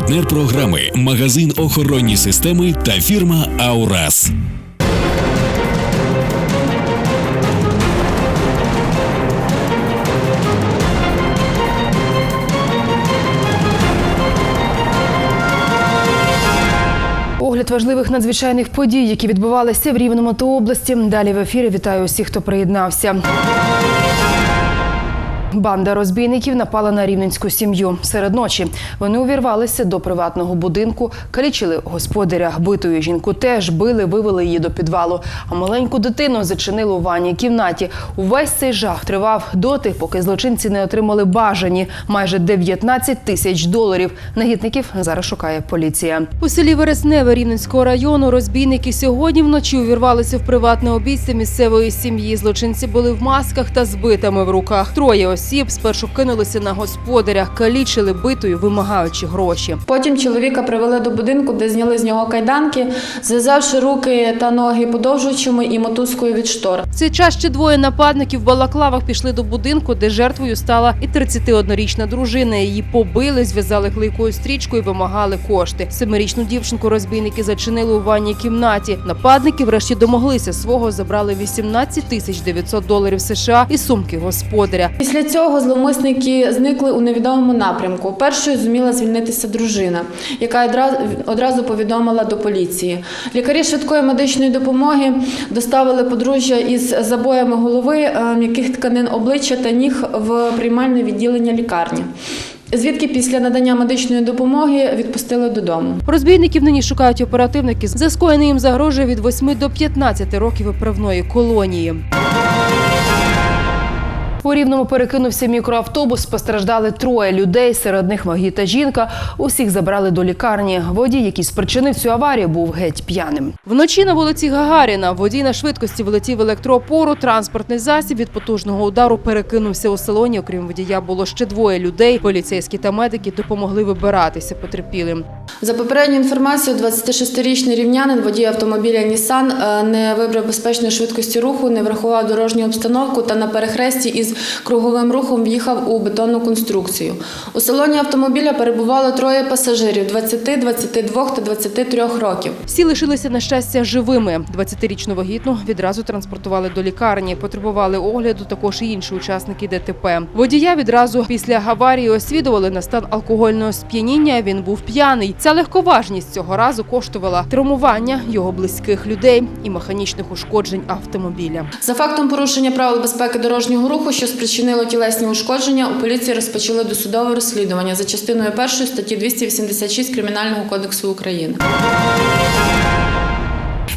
Партнер програми магазин охоронні системи та фірма Аурас. Огляд важливих надзвичайних подій, які відбувалися в Рівному та області. Далі в ефірі вітаю усіх, хто приєднався. Банда розбійників напала на рівненську сім'ю. Серед ночі вони увірвалися до приватного будинку, калічили господаря битою. Жінку теж били, вивели її до підвалу. А маленьку дитину зачинили у ванній кімнаті. Увесь цей жах тривав доти, поки злочинці не отримали бажані майже 19 тисяч доларів. Нагідників зараз шукає поліція. У селі Вересневе Рівненського району розбійники сьогодні вночі увірвалися в приватне обійстя місцевої сім'ї. Злочинці були в масках та з битами в руках. Троє осіб спершу кинулися на господаря, калічили битою, вимагаючи гроші. Потім чоловіка привели до будинку, де зняли з нього кайданки, зв'язавши руки та ноги подовжувачами і мотузкою від штор. В цей час ще двоє нападників в балаклавах пішли до будинку, де жертвою стала і 31-річна дружина. Її побили, зв'язали клейкою стрічкою, і вимагали кошти. Семирічну дівчинку розбійники зачинили у ванній кімнаті. Нападники врешті домоглися свого, забрали 18 тисяч 900 доларів США і сумки господаря. Після цього зловмисники зникли у невідомому напрямку. Першою зуміла звільнитися дружина, яка одразу, повідомила до поліції. Лікарі швидкої медичної допомоги доставили подружжя із забоями голови, е, м'яких тканин обличчя та ніг в приймальне відділення лікарні. Звідки після надання медичної допомоги відпустили додому. Розбійників нині шукають оперативники. За скоєне їм загрожує від 8 до 15 років виправної колонії. У Рівному перекинувся мікроавтобус. Постраждали троє людей. Серед них вагіта жінка. Усіх забрали до лікарні. Водій, який спричинив цю аварію, був геть п'яним. Вночі на вулиці Гагаріна водій на швидкості влетів в електроопору. Транспортний засіб від потужного удару перекинувся у салоні. Окрім водія, було ще двоє людей. Поліцейські та медики допомогли вибиратися потерпілим. За попередньою інформацією, 26-річний рівнянин, водій автомобіля Нісан, не вибрав безпечної швидкості руху, не врахував дорожню обстановку та на перехресті із круговим рухом в'їхав у бетонну конструкцію. У салоні автомобіля перебувало троє пасажирів 20, 22 та 23 років. Всі лишилися на щастя живими. 20-річну вагітну відразу транспортували до лікарні. Потребували огляду також і інші учасники ДТП. Водія відразу після аварії освідували на стан алкогольного сп'яніння. Він був п'яний. Ця легковажність цього разу коштувала травмування його близьких людей і механічних ушкоджень автомобіля. За фактом порушення правил безпеки дорожнього руху, що спричинило тілесні ушкодження, у поліції розпочали досудове розслідування за частиною першої статті 286 Кримінального кодексу України.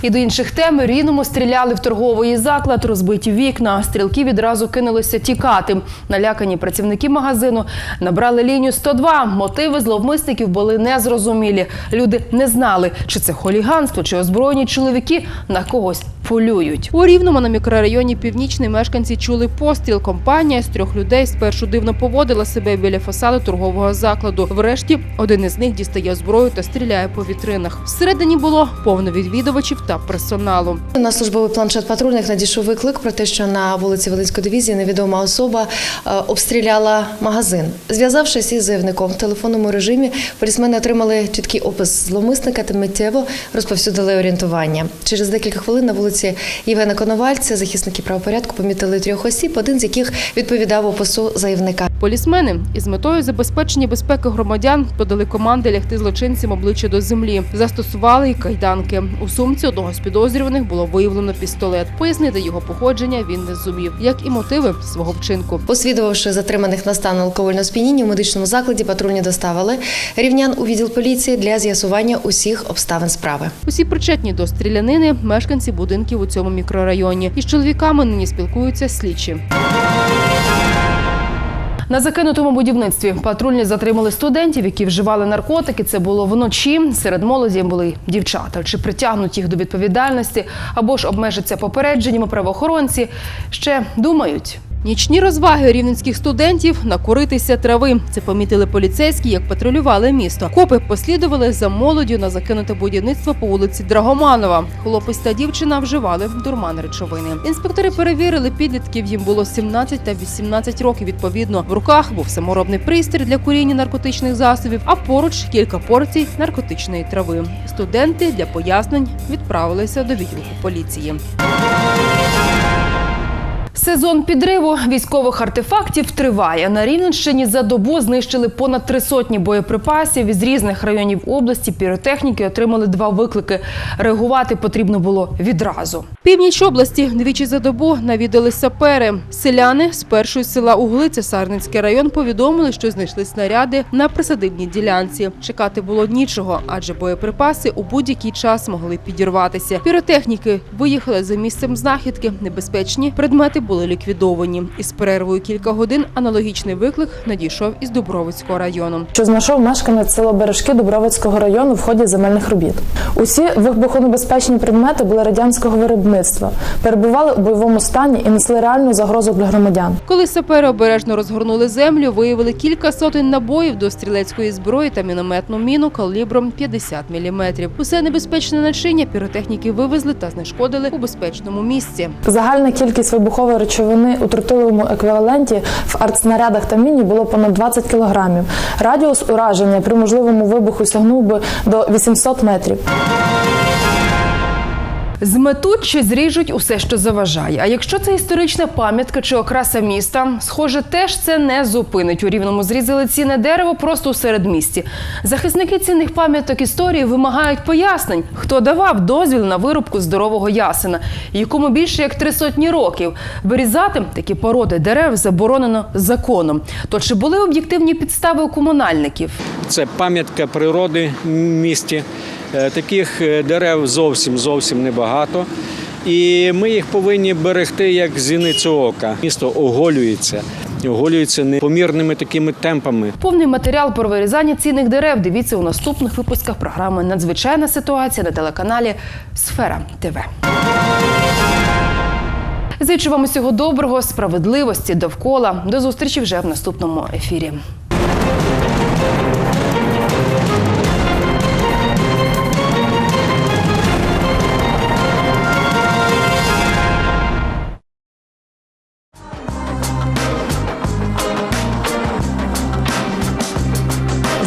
І до інших тем Рівному стріляли в торговий заклад, розбиті вікна. Стрілки відразу кинулися тікати. Налякані працівники магазину набрали лінію 102. Мотиви зловмисників були незрозумілі. Люди не знали, чи це хуліганство, чи озброєні чоловіки на когось полюють. У Рівному на мікрорайоні Північний мешканці чули постріл. Компанія з трьох людей спершу дивно поводила себе біля фасаду торгового закладу. Врешті один із них дістає зброю та стріляє по вітринах. Всередині було повно відвідувачів та персоналу. На службовий планшет патрульних надійшов виклик про те, що на вулиці Волинської дивізії невідома особа е, обстріляла магазин. Зв'язавшись із заявником в телефонному режимі, полісмени отримали чіткий опис зловмисника та миттєво розповсюдили орієнтування. Через декілька хвилин на вулиці Євгена Коновальця захисники правопорядку помітили трьох осіб, один з яких відповідав опису заявника. Полісмени із метою забезпечення безпеки громадян подали команди лягти злочинцям обличчя до землі. Застосували й кайданки. У сумці одного з підозрюваних було виявлено пістолет. Пояснити його походження він не зумів, як і мотиви свого вчинку. Освідувавши затриманих на стан алкогольного сп'яніння у медичному закладі, патрульні доставили рівнян у відділ поліції для з'ясування усіх обставин справи. Усі причетні до стрілянини мешканці будинків у цьому мікрорайоні. Із чоловіками нині спілкуються слідчі. На закинутому будівництві патрульні затримали студентів, які вживали наркотики. Це було вночі. Серед молоді були дівчата. Чи притягнуть їх до відповідальності або ж обмежаться попередженнями правоохоронці? Ще думають. Нічні розваги рівненських студентів накуритися трави. Це помітили поліцейські, як патрулювали місто. Копи послідували за молоддю на закинуте будівництво по вулиці Драгоманова. Хлопець та дівчина вживали дурман речовини. Інспектори перевірили підлітків. Їм було 17 та 18 років. Відповідно, в руках був саморобний пристрій для куріння наркотичних засобів, а поруч кілька порцій наркотичної трави. Студенти для пояснень відправилися до відділку поліції. Сезон підриву військових артефактів триває. На Рівненщині за добу знищили понад три сотні боєприпасів із різних районів області. Піротехніки отримали два виклики. Реагувати потрібно було відразу. Північ області двічі за добу навідали сапери. Селяни з першої села Углиця Сарненський район повідомили, що знайшли снаряди на присадибній ділянці. Чекати було нічого, адже боєприпаси у будь-який час могли підірватися. Піротехніки виїхали за місцем знахідки. Небезпечні предмети були ліквідовані. Із перервою кілька годин аналогічний виклик надійшов із Дубровицького району. що знайшов мешканець села Бережки Дубровицького району в ході земельних робіт. Усі вибухонебезпечні предмети були радянського виробництва, перебували у бойовому стані і несли реальну загрозу для громадян. Коли сапери обережно розгорнули землю, виявили кілька сотень набоїв до стрілецької зброї та мінометну міну калібром 50 мм. Усе небезпечне начиння піротехніки вивезли та знешкодили у безпечному місці. Загальна кількість вибухової речовини у тротиловому еквіваленті в артснарядах та міні було понад 20 кілограмів. Радіус ураження при можливому вибуху сягнув би до 800 метрів. Зметуть чи зріжуть усе, що заважає. А якщо це історична пам'ятка чи окраса міста, схоже, теж це не зупинить. У рівному зрізали цінне дерево просто у середмісті. Захисники цінних пам'яток історії вимагають пояснень, хто давав дозвіл на вирубку здорового ясена, якому більше як три сотні років. Вирізати такі породи дерев заборонено законом. То чи були об'єктивні підстави у комунальників? Це пам'ятка природи в місті. Е, Таких е, дерев зовсім зовсім небагато. І ми їх повинні берегти як зіницю ока. Місто оголюється, оголюється непомірними такими темпами. Повний матеріал про вирізання цінних дерев дивіться у наступних випусках програми Надзвичайна ситуація на телеканалі Сфера ТВ. Зичу вам усього доброго, справедливості довкола. До зустрічі вже в наступному ефірі.